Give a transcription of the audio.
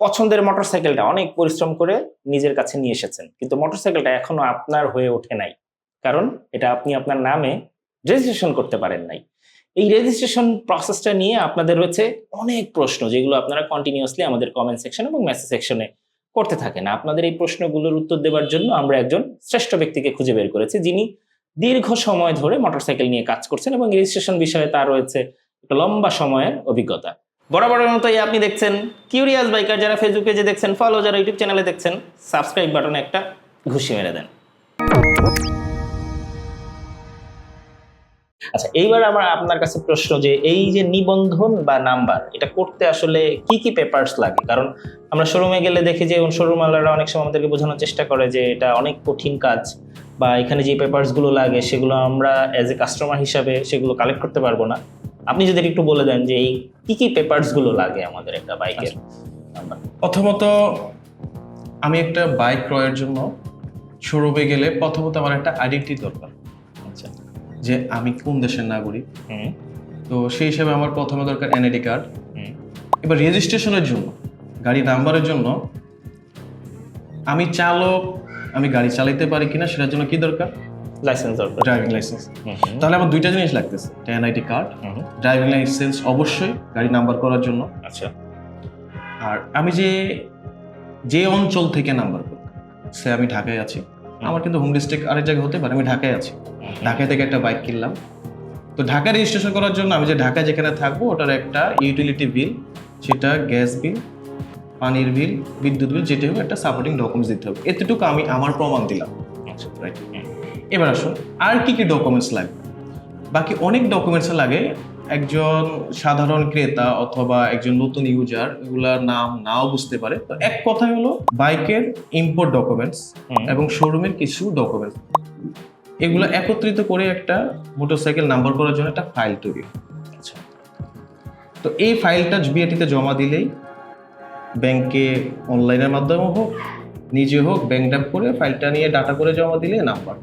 পছন্দের মোটরসাইকেলটা অনেক পরিশ্রম করে নিজের কাছে নিয়ে এসেছেন। কিন্তু মোটরসাইকেলটা এখনও আপনার হয়ে ওঠে নাই। কারণ এটা আপনি আপনার নামে রেজিস্ট্রেশন করতে পারেন নাই। এই রেজিস্ট্রেশন প্রসেসটা নিয়ে আপনাদের রয়েছে অনেক প্রশ্ন, যেগুলো আপনারা কন্টিনিউয়াসলি আমাদের কমেন্ট সেকশন এবং মেসেজ সেকশনে করতে থাকেন। আপনাদের এই প্রশ্নগুলোর উত্তর দেওয়ার জন্য আমরা একজন শ্রেষ্ঠ ব্যক্তিকে খুঁজে বের করেছি, যিনি দীর্ঘ সময় ধরে মোটরসাইকেল নিয়ে কাজ করছেন এবং রেজিস্ট্রেশন বিষয়ে তার রয়েছে একটা লম্বা সময়ের অভিজ্ঞতা। বরাবরের মতোই আপনি দেখছেন কিউরিয়াস বাইকার যারা ফেসবুক পেজে দেখছেন ফলো যারা ইউটিউব চ্যানেলে দেখছেন সাবস্ক্রাইব বাটনে একটা ঘুষি মেরে দেন। আচ্ছা এইবার আমার আপনার কাছে প্রশ্ন যে, এই যে নিবন্ধন বা নাম্বার, এটা করতে আসলে কি কি পেপারস লাগে? কারণ আমরা শোরুমে গেলে দেখি যে শোরুম আলারা অনেক সময় আমাদেরকে বোঝানোর চেষ্টা করে যে, এটা অনেক কঠিন কাজ বা এখানে যে পেপারসগুলো লাগে, সেগুলো আমরা অ্যাজ এ কাস্টমার হিসাবে সেগুলো কালেক্ট করতে পারব না। আপনি যদি একটু বলে দেন যে এই কি কি পেপারসগুলো লাগে আমাদের একটা বাইকের প্রথমত আমি একটা বাইক ক্রয়ের জন্য শোরুমে গেলে প্রথমত আমার একটা আইডেন্টি দরকার। আচ্ছা। যে আমি কোন দেশের নাগরিক? হুম। তো সেই হিসাবে আমার প্রথমে দরকার এনআইডি কার্ড এবার রেজিস্ট্রেশনের জন্য গাড়ি নাম্বারের জন্য আমি চালক আমি গাড়ি চালাতে পারি কিনা সেটার জন্য কি দরকার? লাইসেন্স দরকার। ড্রাইভিং লাইসেন্স তাহলে আমার দুইটা জিনিস লাগতেছে। একটা এনআইডি কার্ড ড্রাইভিং লাইসেন্স অবশ্যই গাড়ি নাম্বার করার জন্য। আচ্ছা। আর আমি যে যে অঞ্চল থেকে নাম্বার করব সে আমি ঢাকায় আছি। আমার কিন্তু হোম ডিস্ট্রিক্ট আরেক জায়গায় হতে পারে আমি ঢাকায় আছি। ঢাকায় থেকে একটা বাইক কিনলাম। তো ঢাকা রেজিস্ট্রেশন করার জন্য আমি যে ঢাকায় যেখানে থাকব ওটার একটা ইউটিলিটি বিল সেটা গ্যাস বিল পানির বিল বিদ্যুৎ বিল যেটা হোক একটা সাপোর্টিং ডকুমেন্টস দিতে হবে। এতটুকু আমি আমার প্রমাণ দিলাম। আচ্ছা। রাইট এবার আসুন আর কি কি ডকুমেন্টস লাগবে? বাকি অনেক ডকুমেন্টস লাগে একজন সাধারণ ক্রেতা অথবা একজন নতুন ইউজার এগুলার নাম নাও বুঝতে পারে। তো এক কথায় হলো বাইকের ইম্পোর্ট ডকুমেন্টস এবং শোরুমের কিছু ডকুমেন্টস এগুলো একত্রিত করে একটা মোটরসাইকেল নাম্বার করার জন্য একটা ফাইল তৈরি। আচ্ছা। তো এই ফাইলটা বিআরটিতে জমা দিলেই ব্যাংকে অনলাইনের মাধ্যমে হোক, নিজে হোক ব্যাংক ড্যাপ করে ফাইলটা নিয়ে ডাটা করে জমা দিলে নাম্বার